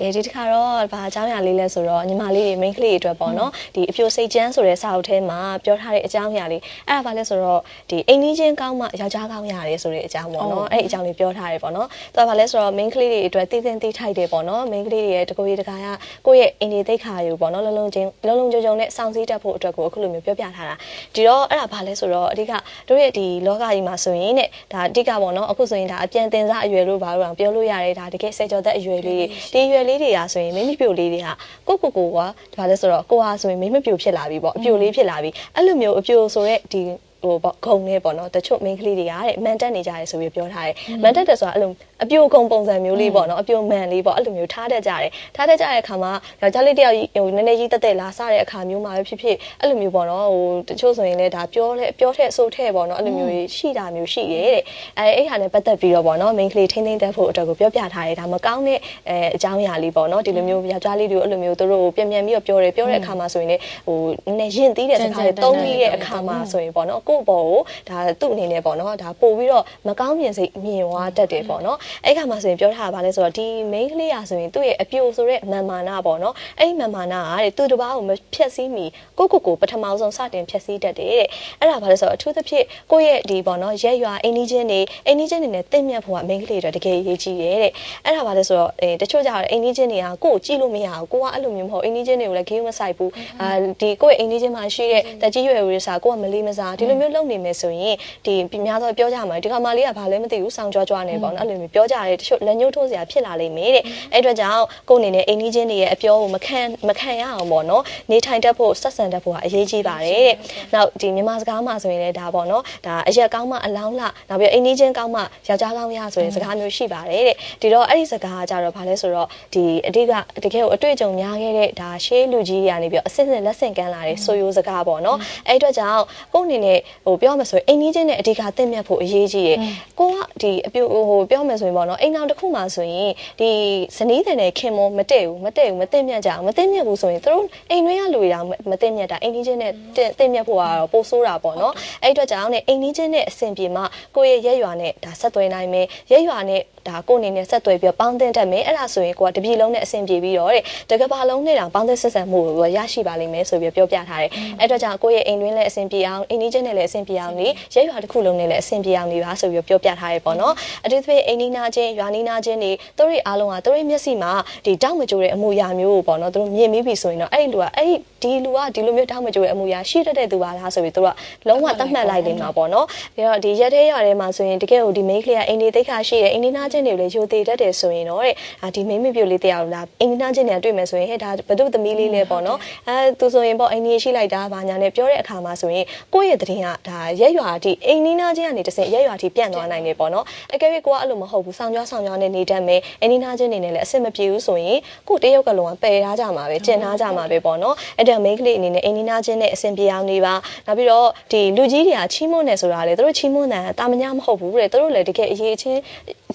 ကဲဒီတစ်ခါတော့ဘာအကြောင်းအရာလေးလဲဆိုတော့ညီမလေးတွေ main ကလေးတွေအတွက်ပေါ့နော်ဒီအပြိုစိတ်ချမ်းဆိုတဲ့စာအုပ်ထဲမှာပြောထားတဲ့အကြောင်းအရာလေးအဲ့ဒါဘာလဲဆိုတော့ဒီအိမ်နီးချင်းကောင်းမှယောက်ျားကောင်းရတယ်ဆိုတဲ့အကြောင်းပေါ့နော်အဲ့ဒီအကြောင်းလေးပြောထားတယ်ပေါ့နော်သူကဘာလဲဆိုတော့ main ကလေးတွေအတွက်တည်တင်တည်ထိုက်တယ်ပေါ့နော် main ကလေးတွေရဲ့တကူကြီးတကားကကိုယ့်ရဲ့အင်ဒီသိခါယူပေါ့နော်လုံးလုံးချင်းလုံးလုံးကြုံကြုံနဲ့စောင့်စည်းတတ်ဖို့အတွက်ကိုအခုလိုမျိုးပြောပြထားတာဒီတော့အဲ့ဒါဘာလဲဆိုတော့အဓိကတို့ရဲ့ဒီလောကကြီးမှာဆိုရင်တဲ့ဒါအဓိကပေါ့နော်အခုဆိုရင်ဒါအပြန်တင်စားအရွယ်လို့ဘာလို့အောင်ပြောလို့ရတယ်ဒါတကယ်စေကျော်သက်အရွယ်လေးဒီအရွယ်လေးတွေကဆိုရင်မိမိပြိုလေးတွေကကိုကိုကိုကဒါလဲဆိုတော့ကိုဟာဆိုရင်မိမပြိုဖြစ်လာပြီပေါ့အပြိုလေးဖြစ်လာပြီအဲ့လိုမျိုးအပြိုဆိုတဲ့ဒီ ဟိုပေါ့ဂုံနေပေါ့နော်တချို့ main ကလေးတွေကတဲ့မန်တက်နေကြတယ်ဆိုပြီးပြောထားတယ်မန်တက်တယ်ဆိုတာအဲ့လိုအပြိုဂုံပုံစံမျိုးလေးပေါ့နော်အပြိုမန်လေးပေါ့အဲ့လိုမျိုးထားတတ်ကြတယ်ထားတတ်ကြတဲ့အခါမှာယောက်ျားလေးတယောက်ဟိုနည်းနည်းကြီးတက်တက်လာစတဲ့အခါမျိုးမှာပဲဖြစ်ဖြစ်အဲ့လိုမျိုးပေါ့နော်ဟိုတချို့ဆိုရင်လည်းဒါပြောလဲပြောတဲ့ဆိုတဲ့ပေါ့နော်အဲ့လိုမျိုးရှိတာမျိုးရှိတယ်တဲ့အဲအဲ့ဟာနဲ့ပတ်သက်ပြီးတော့ပေါ့နော် main ကလေးထိမ့်သိမ့်တက်ဖို့အတွက်ကိုပြောပြထားတယ်ဒါမကောင်းတဲ့အဲအကြောင်းအရာလေးပေါ့နော်ဒီလိုမျိုးယောက်ျားလေးတွေအဲ့လိုမျိုးတို့ပြန်ပြန်ပြီးတော့ပြောတယ်ပြောတဲ့အခါမှာဆိုရင်လည်းဟိုနည်းနည်းရင်သီးတဲ့စကားတွေသုံးပြီးတဲ့အခါမှာဆိုရင်ပေါ့နော်ကိုယ့်ဘောကိုဒါသူ့အနေနဲ့ပေါ့နော်ဒါပို့ပြီးတော့မကောင်းမြင်စိတ်မြင်သွားတတ်တယ်ပေါ့နော်အဲ့ခါမှာဆိုရင်ပြောထားတာပါလဲဆိုတော့ဒီ main ကလေးရာဆိုရင်သူ့ရဲ့အပြိုဆိုတဲ့မန်မာနာပေါ့နော်အဲ့ဒီမန်မာနာကတဲ့သူ့တစ်ပါးကိုမဖြက်စီးမီကိုကိုကိုပထမဆုံးစတင်ဖြက်စီးတတ်တယ်တဲ့အဲ့ဒါပါလဲဆိုတော့အထူးသဖြင့်ကိုယ့်ရဲ့ဒီပေါ့နော်ရက်ရွာအိမ်နီးချင်းတွေအိမ်နီးချင်းတွေနဲ့တင့်မြတ်ဖို့က main ကလေးတွေတကယ်ရေးကြီးတယ်တဲ့အဲ့ဒါပါလဲဆိုတော့အဲတချို့ကြတော့အိမ်နီးချင်းတွေကကိုကိုကြည့်လို့မရဘူးကိုကအဲ့လိုမျိုးမဟုတ်အိမ်နီးချင်းတွေကိုလည်းဂိမ်းမဆိုင်ဘူးအာဒီကိုယ့်ရဲ့အိမ်နီးချင်းမှာရှိတဲ့တကြီးရွယ်ဝေးစားကိုကမလေးမစားဒီလိုမျိုးလုပ်နေမယ်ဆိုရင်ဒီပြများသောပြောကြမှာဒီခါမလေးကဘာလဲမသိဘူးစောင်းကြွားကြွားနေပေါ့နော်အဲ့လိုမျိုးပြောကြတယ်တချို့လက်ညှိုးထိုးစရာဖြစ်လာလိမ့်မယ်တဲ့အဲ့အတွက်ကြောင့်ကိုယ်အနေနဲ့အိမ်နီးချင်းတွေရဲ့အပြောကိုမခံမခံရအောင်ပေါ့နော်နေထိုင်တတ်ဖို့ဆက်ဆံတတ်ဖို့ကအရေးကြီးပါတယ်တဲ့နောက်ဒီမြန်မာစကားမှာဆိုရင်လည်းဒါပေါ့နော်ဒါအရက်ကောင်းမှအလောင်းလှနောက်ပြီးအိမ်နီးချင်းကောင်းမှယောက်ျားကောင်းရဆိုရင်စကားမျိုးရှိပါတယ်တဲ့ဒီတော့အဲ့ဒီစကားကကြတော့ဘာလဲဆိုတော့ဒီအတိကတကယ်ကိုအတွေ့အကြုံများခဲ့တဲ့ဒါရှေးလူကြီးတွေကနေပြီးအစစ်စစ်လက်ဆင့်ကမ်းလာတဲ့ဆိုရိုးစကားပေါ့နော်အဲ့အတွက်ကြောင့်ကိုယ်အနေနဲ့ဟိုပြောမှဆိုရင်အိမ်နီးချင်းနဲ့အဓိကသင့်မြတ်ဖို့အရေးကြီးတယ်ကိုကဒီအပြိုဟိုပြောမယ်ဆိုရင်ပေါ့နော်အိမ်အောင်တစ်ခုမှဆိုရင်ဒီဇနီးတဲ့နဲ့ခင်မမတည့်ဘူးမတည့်ဘူးမသိမြတ်ကြအောင်မသိမြတ်ဘူးဆိုရင်သူတို့အိမ်တွင်းကလူတွေတောင်မသိမြတ်တာအိမ်ကြီးချင်းနဲ့သိမြတ်ဖို့ကတော့ပိုဆိုးတာပေါ့နော်အဲ့အတွက်ကြောင့်ねအိမ်ကြီးချင်းနဲ့အဆင်ပြေမှကိုယ့်ရဲ့ရက်ရွာနဲ့ဒါဆက်သွယ်နိုင်မယ်ရက်ရွာနဲ့ဒါကိုအနေနဲ့ဆက်သွယ်ပြီးပေါင်းသင်းတတ်မယ်အဲ့ဒါဆိုရင်ကိုကတပြည်လုံးနဲ့အဆင်ပြေပြီးတော့တဲ့တကဘာလုံးနဲ့တောင်ပေါင်းသင်းဆက်ဆံမှုကိုရရှိပါလိမ့်မယ်ဆိုပြီးပြောပြထားတယ်အဲ့အတွက်ကြောင့်ကိုယ့်ရဲ့အိမ်တွင်းလည်းအဆင်ပြေအောင်အိမ်ကြီးချင်းနဲ့လည်းအဆင်ပြေအောင်နေရက်ရွာတစ်ခုလုံးနဲ့လည်းအဆင်ပြေအောင်နေပါဆိုပြီးပြောပြထားရပေါ့နော်အထူးသဖြင့်အိမ်နီးနားချင်းရွာနီးနားချင်းတွေသူတို့အားလုံးကသူတို့မျက်စိမှာဒီတောက်မကြိုးတဲ့အမူအရာမျိုးကိုပေါ့နော်သူတို့မြင်မိပြီဆိုရင်တော့အဲ့ဒီလူကအဲ့ဒီလူကဒီလိုမျိုးတောက်မကြိုးတဲ့အမူအရာရှိတတ်တဲ့သူပါလားဆိုပြီးသူတို့ကလုံးဝသတ်မှတ်လိုက်နေမှာပေါ့နော်ပြီးတော့ဒီရက်သေးရထဲမှာဆိုရင်တကယ်ကိုဒီ main ကလေးကအိမ်ဒီသိခါရှိတယ်အိမ်နီးနားချင်းတွေလည်းယိုသေးတတ်တယ်ဆိုရင်တော့တဲ့အာဒီ main မပြုတ်လေးတရားလားအိမ်နီးနားချင်းတွေတွေ့မယ်ဆိုရင်ဟဲ့ဒါဘဒုသမီးလေးလဲပေါ့နော်အဲသူဆိုရင်ပေါ့အိမ်ကြီးရှိလိုက်တာဘာညာနဲ့ပြောတဲ့အခါမှာဆိုရင်ကိုယ့်ရဲ့တရင်ကဒါရက်ရွာအထိအိမ်နီးနားချင်းကနေတဆင့်ရက်ရွာအထိပြန့်သွားနိုင်တယ်ပေါ့နော်အကယ်၍ကိုကအဲ့လိုမဟုတ်ဘူးဆောင်ကြွားဆောင်ကြွားနဲ့နေတတ်မယ်အိမ်နီးနားချင်းနေနဲ့လည်းအဆင်မပြေဘူးဆိုရင်ကိုတရုတ်ကလုံးကပယ်ထားကြမှာပဲကျင်ထားကြမှာပဲပေါ့နော်အဲ့ဒါ main ကလေးအနေနဲ့အိမ်နီးနားချင်းနဲ့အဆင်ပြေအောင်နေပါနောက်ပြီးတော့ဒီလူကြီးတွေကချီးမွမ်းနေဆိုတာလေသူတို့ချီးမွမ်းတာတာမညာမဟုတ်ဘူးတဲ့သူတို့လည်းတကယ်အရေးချင်း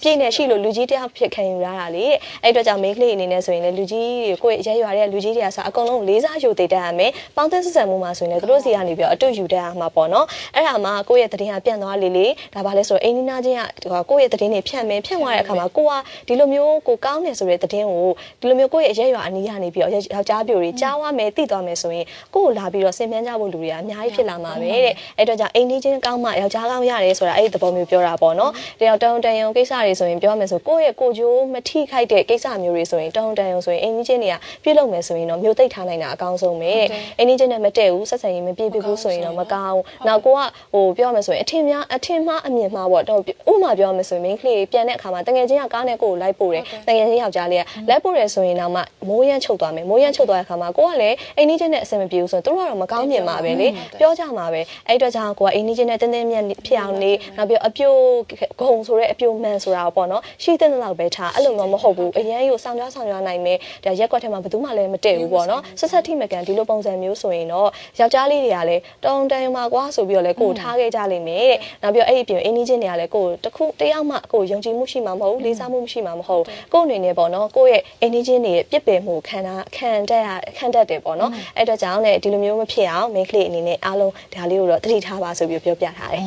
ပြည့်နေရှိလို့လူကြီးတယောက်ဖြစ်ခံယူရတာလေအဲ့အတွက်ကြောင့် main ကလေးအနေနဲ့ဆိုရင်လည်းလူကြီးတွေကိုယ့်ရဲ့ရဲရွာတဲ့လူကြီးတွေကဆိုအကုန်လုံးလေးစားယူတည်တတ်ရမယ်ပေါင်းသင်းဆက်ဆံမှုမှာဆိုရင်လည်းသူတို့စီကနေပြီးတော့အတူယူတတ်ရမှာပေါ့နော်အဲ့ဒါမှကိုယ့်ရဲ့တည်င်းကပြန့်သွားလေလေဒါပါလဲဆိုတော့အိမ်နီးနားချင်းကကိုယ့်ရဲ့တည်င်းတွေဖြန့်မယ်ဖြန့်သွားတဲ့အခါမှာကိုကဒီလိုမျိုးကိုကောင်းနေဆိုတဲ့တည်င်းကိုဒီလိုမျိုးကိုယ့်ရဲ့ရဲရွာအနီးကနေပြီးတော့ယောက်ျားပြိုတွေကြားဝမယ်တိသွားမယ်ဆိုရင်ကိုကိုလာပြီးတော့ဆင်မြန်းကြဖို့လူတွေကအများကြီးဖြစ်လာမှာပဲတဲ့အဲ့တော့ကြောင့်အိမ်နီးချင်းကောင်းမှယောက်ျားကောင်းရတယ်ဆိုတာအဲ့ဒီသဘောမျိုးပြောတာပေါ့နော်တယောက်တောင်းတန်ရုံကိစ္စတွေဆိုရင်ပြောမယ်ဆိုကိုယ့်ရဲ့ကိုကြိုးမထိခိုက်တဲ့ကိစ္စမျိုးတွေဆိုရင်တောင်းတန်ရုံဆိုရင်အိမ်နီးချင်းတွေကပြုလုပ်မယ်ဆိုရင်တော့မျိုးသိပ်ထားနိုင်တာအကောင်းဆုံးပဲတဲ့အိမ်နီးချင်းနဲ့မတည့်ဘူးဆက်ဆံရေးမပြည့်ပြည့်ဘူးဆိုရင်တော့မကောင်းဘူးနောက်ကိုကဟိုပြောမယ်ဆိုရင်အထင်များအထင်မှားအမြင်မှားပေါ့တော့ဥပမာပြောမယ်ဆိုရင် main ကလေးပြန်တဲ့အခါမှာတငယ်ချင်းကကားနဲ့ကိုကိုလိုက်ပို့တယ်တငယ်ချင်းယောက်ျားလေးကလိုက်ပို့တယ်ဆိုရင်တော့မှမိုးရမ်းချုပ်သွားမယ်မိုးရမ်းချုပ်သွားတဲ့အခါမှာကိုကလည်းအိမ်နီးချင်းနဲ့အဆင်မပြေဘူးဆိုရင်တို့ကတော့မကောင်းမြင်မှာပဲလေပြောကြမှာပဲအဲ့အတွက်ကြောင့်ကိုကအိမ်နီးချင်းနဲ့တင်းတင်းမြတ်ဖြစ်အောင်နေနောက်ပြီးအပြိုဂုံဆိုတဲ့အပြိုမှန်ဆိုတာပေါ့နော်ရှိတဲ့လောက်ပဲထားအဲ့လိုမျိုးမဟုတ်ဘူးအရန်ကိုဆောင်ကြဆောင်ကြနိုင်မယ်ဒါရက်ကွက်ထဲမှာဘယ်သူမှလည်းမတည့်ဘူးပေါ့နော်ဆက်ဆက်ထိမကန်ဒီလိုပုံစံမျိုးဆိုရင်တော့ယောက်ျားလေးတွေကလည်းတုံတန်မှာကွာဆိုပြီးတော့လည်းကိုထားခဲ့ကြလိမ့်မယ်တဲ့နောက်ပြီးအဲ့ဒီပြင်အိမ်နီးချင်းတွေကလည်းကိုတခုတယောက်မှကိုယုံကြည်မှုရှိမှာမဟုတ်လေးစားမှုရှိမှာမဟုတ်ကိုအနေနဲ့ပေါ့နော်ကိုရဲ့အိမ်နီးချင်းတွေရဲ့ပြစ်ပယ်မှုခံတာခံတတ်ရခံတတ်တယ်ပေါ့နော်အဲ့အတွက်ကြောင့်ねဒီလိုမျိုးမဖြစ်အောင်မိန်းကလေးအနေနဲ့အားလုံးဒါလေးကိုတော့တတိထားပါဆိုပြီးပြောပြထားတယ်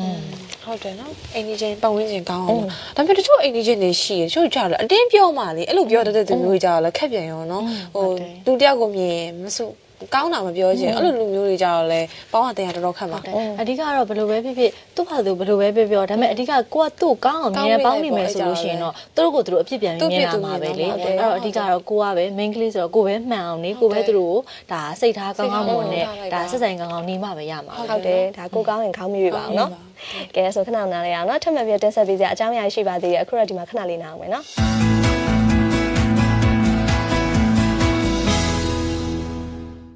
ဟုတ်တယ်နော်အိမ်ကြီးချင်းပတ်ဝန်းကျင်ကောင်းအောင်ဒါပေမဲ့တချို့အိမ်ကြီးချင်းတွေရှိရတချို့ကြတယ်အတင်းပြောမှလေအဲ့လိုပြောတတ်တဲ့သူမျိုးတွေကြတော့လည်းခက်ပြန်ရောနော်ဟိုလူတယောက်ကိုမြင်ရင်မစု ကောင်းတာမပြောချင်အဲ့လိုလူမျိုးတွေကြတော့လည်းပေါင်းရတဲ့ရတော်တော်ခက်ပါအဓိကတော့ဘယ်လိုပဲဖြစ်ဖြစ်သူ့ဘာသူဘယ်လိုပဲပြောပြောဒါပေမဲ့အဓိကကိုကသူ့ကိုကောင်းအောင်မြင်ပေါင်းနေမယ်ဆိုလို့ရှိရင်တော့သူတို့ကိုသူတို့အဖြစ်ပြန်ပြီးမြင်လာမှာပဲလေအဲ့တော့အဓိကတော့ကိုကပဲ main ကလေးဆိုတော့ကိုပဲမှန်အောင်နေကိုပဲသူတို့ကိုဒါစိတ်ထားကောင်းကောင်းမွန်နဲ့ဒါဆက်ဆိုင်ကောင်းကောင်းနေမှပဲရမှာဟုတ်တယ်ဒါကိုကောင်းရင်ခေါင်းမရွေးပါအောင်နော်ကဲဆိုခဏနားလေးအောင်နော်ထပ်မပြတင်ဆက်ပေးကြအကြောင်းအရာရှိပါသေးတယ်အခုတော့ဒီမှာခဏလေးနားအောင်မယ်နော်